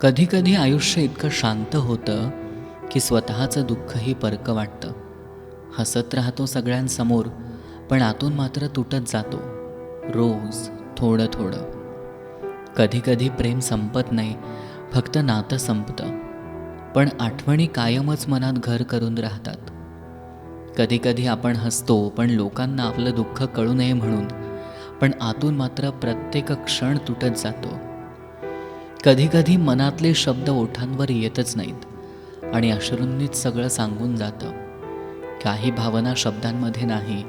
कधीकधी आयुष्य इतकं शांत होतं की स्वतःचं दुःखही परकं वाटतं. हसत राहतो सगळ्यांसमोर पण आतून मात्र तुटत जातो. रोज थोडं थोडं. कधीकधी प्रेम संपत नाही फक्त नातं संपतं. पण आठवणी कायमच मनात घर करून राहतात. कधीकधी आपण हसतो पण लोकांना आपलं दुःख कळू नये म्हणून पण आतून मात्र प्रत्येक क्षण तुटत जातो. कधीकधी मनातले शब्द ओठांवर येतच नाहीत. आणि अश्रूंनीच सगळं सांगून जातं. काही भावना शब्दांमध्ये नाही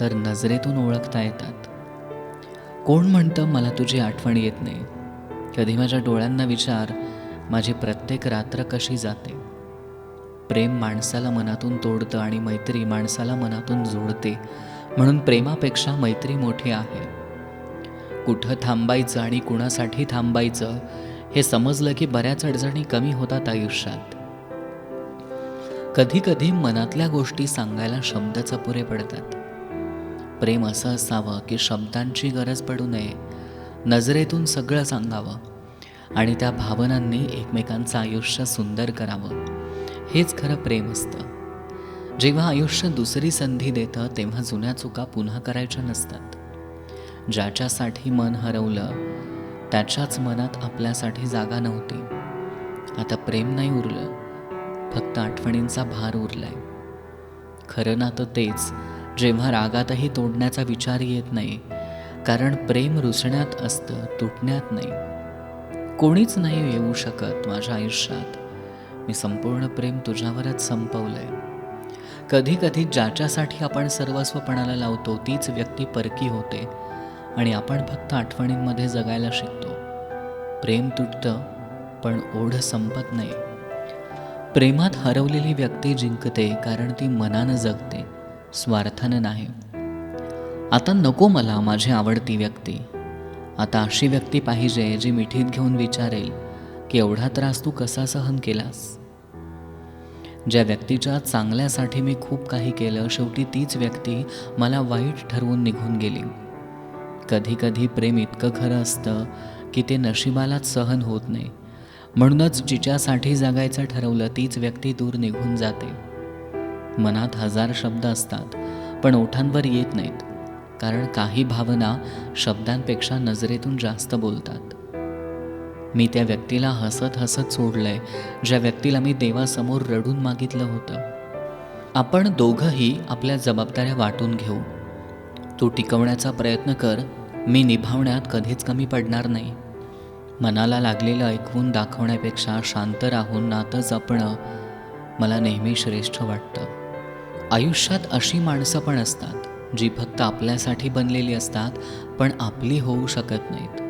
तर नजरेतून ओळखता येतात. कोण म्हणतं मला तुझी आठवण येत नाही. कधी माझ्या डोळ्यांना विचार माझी प्रत्येक रात्र कशी जाते? प्रेम माणसाला मनातून तोडतं आणि मैत्री माणसाला मनातून जोडते. म्हणून प्रेमापेक्षा मैत्री मोठी आहे. कुठं थांबायचं आणि कुणासाठी थांबायचं हे समजलं की बऱ्याच अडचणी कमी होतात आयुष्यात. कधी कधी मनातल्या गोष्टी सांगायला शब्दच पुरे पडतात. प्रेम असं असावं की शब्दांची गरज पडू नये नजरेतून सगळं सांगावं आणि त्या भावनांनी एकमेकांचं आयुष्य सुंदर करावं. हेच खरं प्रेम असतं. जेव्हा आयुष्य दुसरी संधी देतं तेव्हा जुन्या चुका पुन्हा करायच्या नसतात. ज्याच्यासाठी मन हरवलं त्याच्याच मनात आपल्यासाठी जागा नव्हती. आता प्रेम नाही उरलं फक्त आठवणींचा भार उरलाय. खरं ना तर तेच जेव्हा रागातही तोडण्याचा विचार येत नाही कारण प्रेम रुसण्यात असतं तुटण्यात नाही. कोणीच नाही येऊ शकत माझ्या आयुष्यात. मी संपूर्ण प्रेम तुझ्यावरच संपवलंय. कधी कधी ज्याच्यासाठी आपण सर्वस्वपणाला लावतो तीच व्यक्ती परकी होते. आणि आपण फक्त आठवणींमध्ये जगायला शिकतो. प्रेम तुटतं पण ओढ संपत नाही. प्रेमात हरवलेली व्यक्ती जिंकते कारण ती मनानं जगते स्वार्थानं नाही. आता नको मला माझी आवडती व्यक्ती. आता अशी व्यक्ती पाहिजे जी मिठीत घेऊन विचारेल की एवढा त्रास तू कसा सहन केलास? ज्या व्यक्तीच्या चांगल्यासाठी मी खूप काही केलं शेवटी तीच व्यक्ती मला वाईट ठरवून निघून गेली. कधी कधी प्रेम इतकं खरं असतं की ते नशिबालाच सहन होत नाही. म्हणूनच जिच्यासाठी जगायचं ठरवलं तीच व्यक्ती दूर निघून जाते. मनात हजार शब्द असतात पण ओठांवर येत नाहीत. कारण काही भावना शब्दांपेक्षा नजरेतून जास्त बोलतात. मी त्या व्यक्तीला हसत हसत सोडलंय ज्या व्यक्तीला मी देवासमोर रडून मागितलं होतं. आपण दोघंही आपल्या जबाबदाऱ्या वाटून घेऊ. तू टिकवण्याचा प्रयत्न कर मी निभावण्यात कधीच कमी पडणार नाही. मनाला लागलेलं ऐकवून दाखवण्यापेक्षा शांत राहून नातं जपणं मला नेहमी श्रेष्ठ वाटतं. आयुष्यात अशी माणसं पण असतात जी फक्त आपल्यासाठी बनलेली असतात पण आपली होऊ शकत नाहीत.